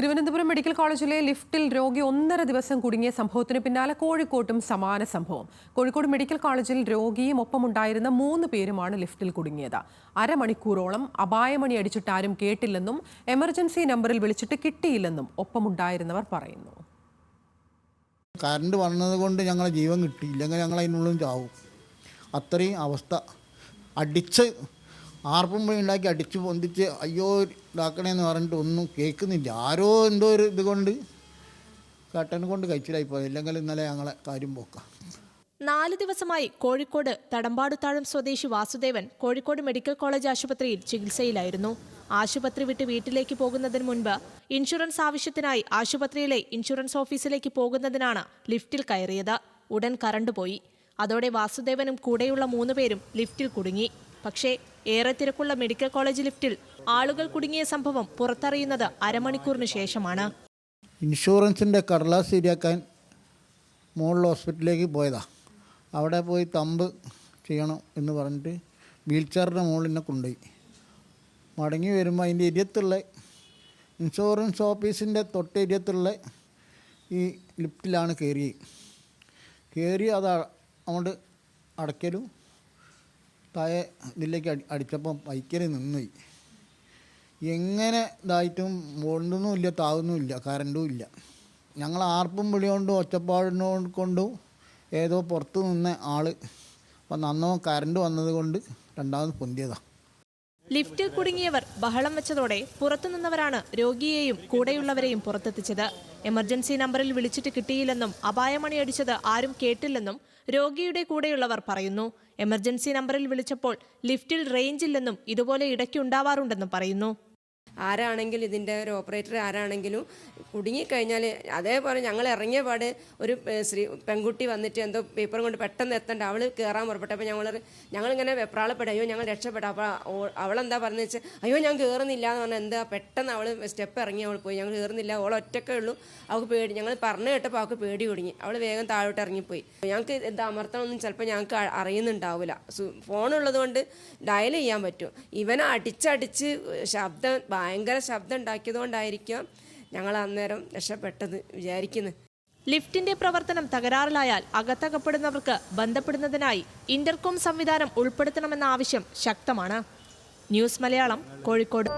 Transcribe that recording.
Thiruvananthapuram medical കോളേജിലെ ലിഫ്റ്റിൽ രോഗി ഒന്നര ദിവസം കുടുങ്ങിയ സംഭവത്തിന് പിന്നാലെ കോഴിക്കോട്ടും സമാന സംഭവം. കോഴിക്കോട് മെഡിക്കൽ കോളേജിൽ രോഗിയും ഒപ്പമുണ്ടായിരുന്ന മൂന്ന് പേരുമാണ് ലിഫ്റ്റിൽ കുടുങ്ങിയത്. അരമണിക്കൂറോളം അപായമണി അടിച്ചിട്ട് ആരും കേട്ടില്ലെന്നും എമർജൻസി നമ്പറിൽ വിളിച്ചിട്ട് കിട്ടിയില്ലെന്നും ഒപ്പമുണ്ടായിരുന്നവർ പറയുന്നു. കറണ്ട് വന്നത് കൊണ്ട് ഞങ്ങളെ ജീവൻ കിട്ടി ഇല്ലെങ്കിൽ ഞങ്ങൾ അതിനുള്ളിൽ ചാവും. അത്രയും അവസ്ഥ. അടിച്ച് ആർപ്പും പോയി ഉണ്ടാക്കി അടിച്ച് പൊന്തിച്ച് അയ്യോ ഇതാക്കണേന്ന് പറഞ്ഞിട്ട് ഒന്നും കേൾക്കുന്നില്ല. ആരോ എന്തോ ഒരു ഇത് കൊണ്ട് കട്ടനെ കൊണ്ട് കഴിച്ചിലായി പോയത് ഇല്ലെങ്കിൽ ഇന്നലെ ഞങ്ങളെ കാര്യം പോക്കാം. നാല് ദിവസമായി കോഴിക്കോട് തടമ്പാടുത്താഴം സ്വദേശി വാസുദേവൻ കോഴിക്കോട് മെഡിക്കൽ കോളേജ് ആശുപത്രിയിൽ ചികിത്സയിലായിരുന്നു. ആശുപത്രി വിട്ട് വീട്ടിലേക്ക് പോകുന്നതിന് മുൻപ് ഇൻഷുറൻസ് ആവശ്യത്തിനായി ആശുപത്രിയിലെ ഇൻഷുറൻസ് ഓഫീസിലേക്ക് പോകുന്നതിനാണ് ലിഫ്റ്റിൽ കയറിയത്. ഉടൻ കറണ്ട് പോയി അതോടെ വാസുദേവനും കൂടെയുള്ള മൂന്നുപേരും ലിഫ്റ്റിൽ കുടുങ്ങി. പക്ഷേ ഏറെ തിരക്കുള്ള മെഡിക്കൽ കോളേജ് ലിഫ്റ്റിൽ ആളുകൾ കുടുങ്ങിയ സംഭവം പുറത്തറിയുന്നത് അരമണിക്കൂറിന് ശേഷമാണ്. ഇൻഷുറൻസിന്റെ കടലാസ് ശരിയാക്കാൻ മുകളിൽ ഹോസ്പിറ്റലിലേക്ക് പോയതാ. അവിടെ പോയി തമ്പ് ചെയ്യണം എന്ന് പറഞ്ഞിട്ട് വീൽ ചെയറിന്റെ മുകളിൽ എന്നെ കൊണ്ടുപോയി. മടങ്ങി വരുമ്പോൾ അതിന്റെ ഇരിയത്തുള്ള ഇൻഷുറൻസ് ഓഫീസിന്റെ തൊട്ട് ഇരിയത്തുള്ള ഈ ലിഫ്റ്റിലാണ് കയറി കയറി അത് അങ്ങോട്ട് അടയ്ക്കലും താഴെ ഇതിലേക്ക് അടി അടിച്ചപ്പം പൈക്കൽ നിന്നുപോയി. എങ്ങനെ ഇതായിട്ടും ഇല്ല താവുന്നുമില്ല കറണ്ടും ഇല്ല. ഞങ്ങൾ ആർപ്പും വിളി കൊണ്ടും ഒച്ചപ്പാടിനോ കൊണ്ടും ഏതോ പുറത്ത് നിന്ന ആൾ അപ്പം നന്നോ കറണ്ട് വന്നത് കൊണ്ട് രണ്ടാമത് പൊന്തിയതാണ് ലിഫ്റ്റിൽ കുടുങ്ങിയവർ ബഹളം വെച്ചതോടെ പുറത്തുനിന്നവരാണ് രോഗിയെയും കൂടെയുള്ളവരെയും പുറത്തെത്തിച്ചത്. എമർജൻസി നമ്പറിൽ വിളിച്ചിട്ട് കിട്ടിയില്ലെന്നും അപായമണി അടിച്ചത് ആരും കേട്ടില്ലെന്നും രോഗിയുടെ കൂടെയുള്ളവർ പറയുന്നു. എമർജൻസി നമ്പറിൽ വിളിച്ചപ്പോൾ ലിഫ്റ്റിൽ റേഞ്ച് ഇല്ലെന്നും ഇതുപോലെ ഇടയ്ക്കുണ്ടാവാറുണ്ടെന്നും പറയുന്നു. ആരാണെങ്കിലും ഇതിന്റെ ഒരു ഓപ്പറേറ്റർ ആരാണെങ്കിലും കുടുങ്ങിക്കഴിഞ്ഞാൽ അതേപോലെ ഞങ്ങൾ ഇറങ്ങിയ പാട് ഒരു ശ്രീ പെൺകുട്ടി വന്നിട്ട് എന്തോ പേപ്പറും കൊണ്ട് പെട്ടെന്ന് എത്തണ്ട. അവൾ കയറാൻ പുറപ്പെട്ടപ്പോൾ ഞങ്ങൾ ഞങ്ങളിങ്ങനെ വെപ്രാളപ്പെട്ടു അയ്യോ ഞങ്ങൾ രക്ഷപ്പെട്ടു. അപ്പോൾ അവളെന്താ പറഞ്ഞു വെച്ചാൽ അയ്യോ ഞാൻ കയറുന്നില്ല എന്ന് പറഞ്ഞാൽ എന്താ പെട്ടെന്ന് അവൾ സ്റ്റെപ്പ് ഇറങ്ങി അവൾ പോയി. ഞങ്ങൾ കയറുന്നില്ല അവൾ ഒറ്റക്കേ ഉള്ളൂ. അവൾക്ക് പേടി ഞങ്ങൾ പറഞ്ഞു കേട്ടപ്പോൾ അവൾക്ക് പേടി കുടുങ്ങി. അവൾ വേഗം താഴോട്ട് ഇറങ്ങിപ്പോയി. ഞങ്ങൾക്ക് ഇത് അമർത്തണമെന്നും ചിലപ്പോൾ ഞങ്ങൾക്ക് അറിയുന്നുണ്ടാവില്ല. ഫോണുള്ളത് കൊണ്ട് ഡയൽ ചെയ്യാൻ പറ്റും. ഇവനെ അടിച്ചടിച്ച് ശബ്ദം ഭയങ്കര ശബ്ദം ഉണ്ടാക്കിയതുകൊണ്ടായിരിക്കാം ഞങ്ങൾ അന്നേരം രക്ഷപ്പെട്ടത് വിചാരിക്കുന്നു. ലിഫ്റ്റിന്റെ പ്രവർത്തനം തകരാറിലായാൽ അകത്തകപ്പെടുന്നവർക്ക് ബന്ധപ്പെടുന്നതിനായി ഇന്റർകോം സംവിധാനം ഉൾപ്പെടുത്തണമെന്ന ആവശ്യം ശക്തമാണ്. ന്യൂസ് മലയാളം കോഴിക്കോട്.